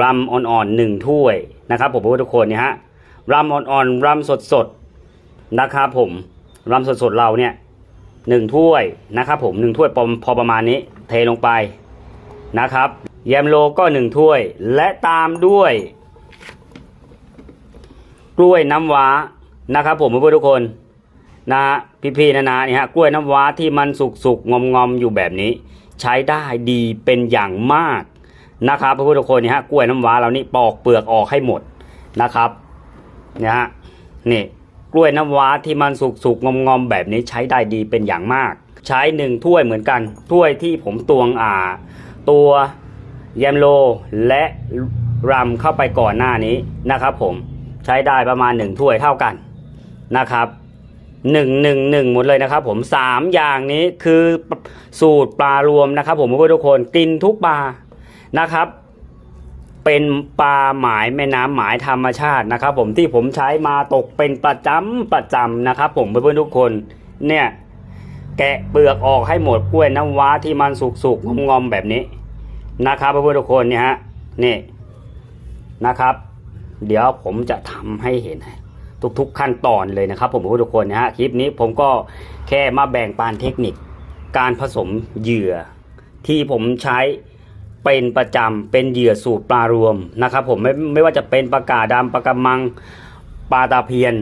รำอ่อนๆหนึ่งถ้วยนะครับผมทุกคนเนี่ยฮะรำอ่อนๆรำสดๆนะครับผมรำสดๆเราเนี่ยหนึ่งถ้วยนะครับผมหนึ่งถ้วยพอพอประมาณนี้เทลงไปนะครับแยมโลก็หนึ่งถ้วย และตามด้วย กล้วยน้ำว้านะครับผมเพื่อนๆทุกคนนะพี่ๆนะนะนี่ฮะกล้วยน้ำว้าที่มันสุกๆงอมๆอยู่แบบนี้ ใช้ได้ดีเป็นอย่างมาก นะครับเพื่อนทุกคนนี่ฮะกล้วยน้ำว้าเรานี่ปอกเปลือกออกให้หมดนะครับเนี่ยฮะนี่กล้วยน้ำว้าที่มันสุกๆงอมๆแบบนี้ใช้ได้ดีเป็นอย่างมาก ใช้หนึ่งถ้วยเหมือนกันถ้วยที่ผมตวงอ่า ตัวแยมโลและรำเข้าไปก่อนหน้านี้นะครับ ผมใช้ได้ประมาณหนึ่งถ้วยเท่ากันนะครับหนึ่งหนึ่งหนึ่งหมดเลยนะครับ ผมสามอย่างนี้คือสูตรปลารวมนะครับ ผมเพื่อนทุกคนกินทุกปลา นะครับ เป็นปลาหมายแม่น้ำหมายธรรมชาตินะครับ ผมที่ผมใช้มาตกเป็นประจำประจำนะครับ ผมเพื่อนๆทุกคนเนี่ยแกะเปลือกออกให้หมดกล้วยน้ำว้าที่มันสุกๆงอมๆแบบนี้นะครับเพื่อนๆทุกคนเนี่ยฮะนี่นะครับ เดี๋ยวผมจะทำให้เห็น ทุกๆขั้นตอนเลยนะครับ ผมเพื่อนๆทุกคนนะฮะคลิปนี้ผมก็แค่มาแบ่งปันเทคนิค การผสมเหยื่อที่ผมใช้ เป็นประจำเป็นเหยื่อสูตรปลารวมนะครับผมไม่ไม่ว่าจะเป็นปลากาดำปลากระมังปลาตาเพียน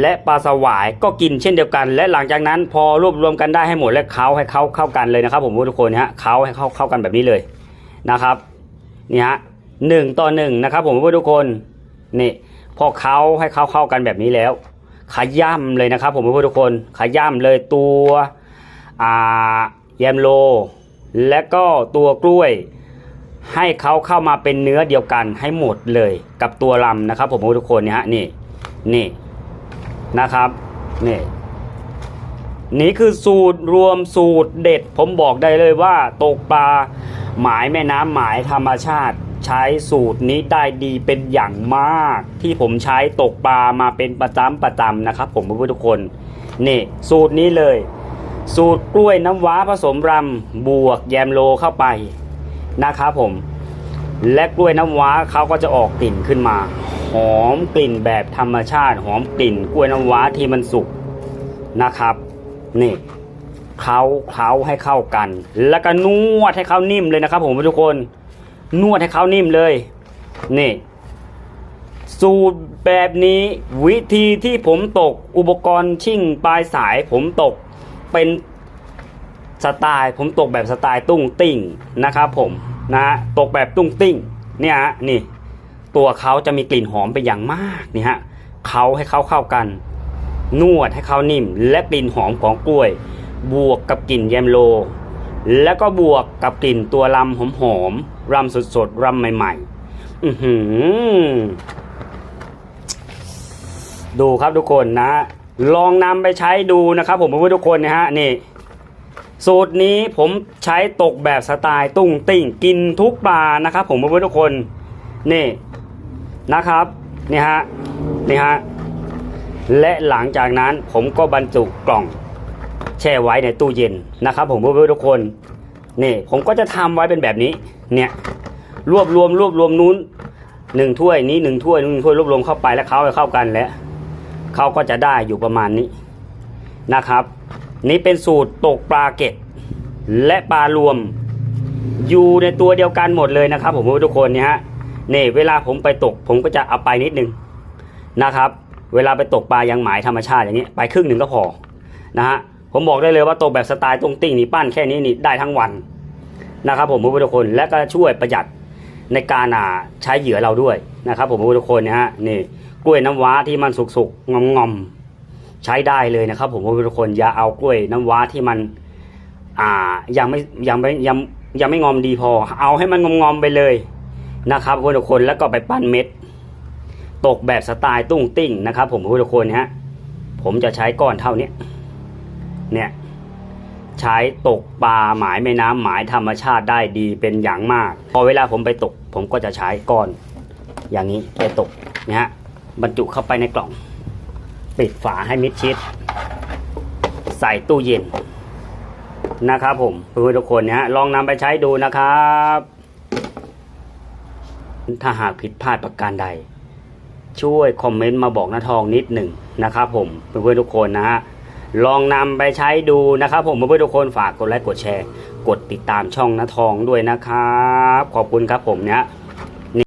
และปลาสวายก็กินเช่นเดียวกัน และหลังจากนั้นพอรวบรวมกันได้ให้หมดและเคล้าให้เขาเข้ากันเลยนะครับ ผมทุกคนนะฮะเคล้าให้เข้าเข้ากันแบบนี้เลยนะครับนี่ฮะหนึ่งต่อหนึ่งนะครับ ผมทุกคนนี่พอเคล้าให้เขาเข้ากันแบบนี้แล้วขย่ำเลยนะครับ ผมทุกคนขย่ำเลยตัวอ่าแยมโล และก็ตัวกล้วยให้เขาเข้ามาเป็นเนื้อเดียวกันให้หมดเลยกับตัวลำนะครับ ผมทุกคนเนี่ยฮะนี่นี่นะครับนี่นี่คือสูตรรวมสูตรเด็ด ผมบอกได้เลยว่าตกปลาหมายแม่น้ำหมายธรรมชาติ ใช้สูตรนี้ได้ดีเป็นอย่างมาก ที่ผมใช้ตกปลามาเป็นประจำประจำนะครับ ผมเพื่อนทุกคนนี่สูตรนี้เลย สูตรกล้วยน้ำว้าผสมรำบวกแยมโลเข้าไปนะครับผม และกล้วยน้ำว้าเขาก็จะออกกลิ่นขึ้นมา หอมกลิ่นแบบธรรมชาติ หอมกลิ่นกล้วยน้ำว้าที่มันสุกนะครับนี่เค้าเค้าให้เข้ากัน แล้วก็นวดให้เขานิ่มเลยนะครับ ผมทุกคน นวดให้เขานิ่มเลยนี่สูตรแบบนี้วิธีที่ผมตกอุปกรณ์ชิ่งปลายสายผมตก เป็นสไตล์ผมตกแบบสไตล์ตุ้งติ้งนะครับผมนะตกแบบตุ้งติ้งเนี่ยฮะนี่ตัวเขาจะมีกลิ่นหอมเป็นอย่างมากนี่ฮะเขาให้เขาเข้ากัน นวดให้เขานิ่ม และกลิ่นหอมของกล้วย บวกกับกลิ่นแยมโล แล้วก็บวกกับกลิ่นตัวลำหอมหอมรำสดๆรำใหม่ๆอือหือดูครับทุกคนนะ ลองนำไปใช้ดูนะครับ ผมเพื่อนทุกคนนะฮะนี่ สูตรนี้ผมใช้ตกแบบสไตล์ตุ้งติ้งกินทุกปลานะครับ ผมเพื่อนทุกคนนี่นะครับนี่ฮะนี่ฮะและหลังจากนั้นผมก็บรรจุกล่องแช่ไว้ในตู้เย็นนะครับ ผมเพื่อนๆทุกคนนี่ผมก็จะทำไว้เป็นแบบนี้เนี่ยรวบรวมรวบรวมนู้นหนึ่งถ้วยนี้หนึ่งถ้วยหนึ่งถ้วยรวบรวมเข้าไปแล้วเขาให้เข้ากันแล้ว เขาก็จะได้อยู่ประมาณนี้นะครับ นี่เป็นสูตรตกปลาเก็ดและปลารวมอยู่ในตัวเดียวกันหมดเลยนะครับ ผมทุกคนเนี่ยฮะนี่เวลาผมไปตก ผมก็จะเอาไปนิดนึงนะครับ เวลาไปตกปลายังหมายธรรมชาติอย่างนี้ไปครึ่งหนึ่งก็พอนะฮะผมบอกได้เลยว่าตกแบบสไตล์ตรงติ้งนี่ปั้นแค่นี้นี่ได้ทั้งวันนะครับ ผมทุกคนและก็ช่วยประหยัดในการาใช้เหยื่อเราด้วยนะครับ ผมทุกคนนะฮะนี่ กล้วยน้ำว้าที่มันสุกๆงอมๆใช้ได้เลยนะครับ ผมทุกคนอย่าเอากล้วยน้ำว้าที่มัน อ่ายังไม่ยังไม่ยังยังไม่งอมดีพอ เอาให้มันงอมๆไปเลยนะครับทุกคนแล้วก็ไปปั้นเม็ด ตกแบบสไตล์ตุ้งติ้งนะครับ ผมทุกคนฮะผมจะใช้ก้อนเท่านี้เนี่ยใช้ตกปลาหมายแม่น้ำหมายธรรมชาติได้ดีเป็นอย่างมาก พอเวลาผมไปตก ผมก็จะใช้ก้อน อย่างนี้ไปตกนะฮะ บรรจุเข้าไปในกล่อง ปิดฝาให้มิดชิด ใส่ตู้เย็นนะครับผมเพื่อนทุกคนนะฮะลองนำไปใช้ดูนะครับ ถ้าหากผิดพลาดประการใด ช่วยคอมเมนต์มาบอกน้าทองนิดหนึ่งนะครับผมเพื่อนทุกคนนะฮะลองนำไปใช้ดูนะครับ ผมเพื่อนทุกคนฝากกดไลค์กดแชร์ กดติดตามช่องน้าทองด้วยนะครับ ขอบคุณครับผมเนี้ย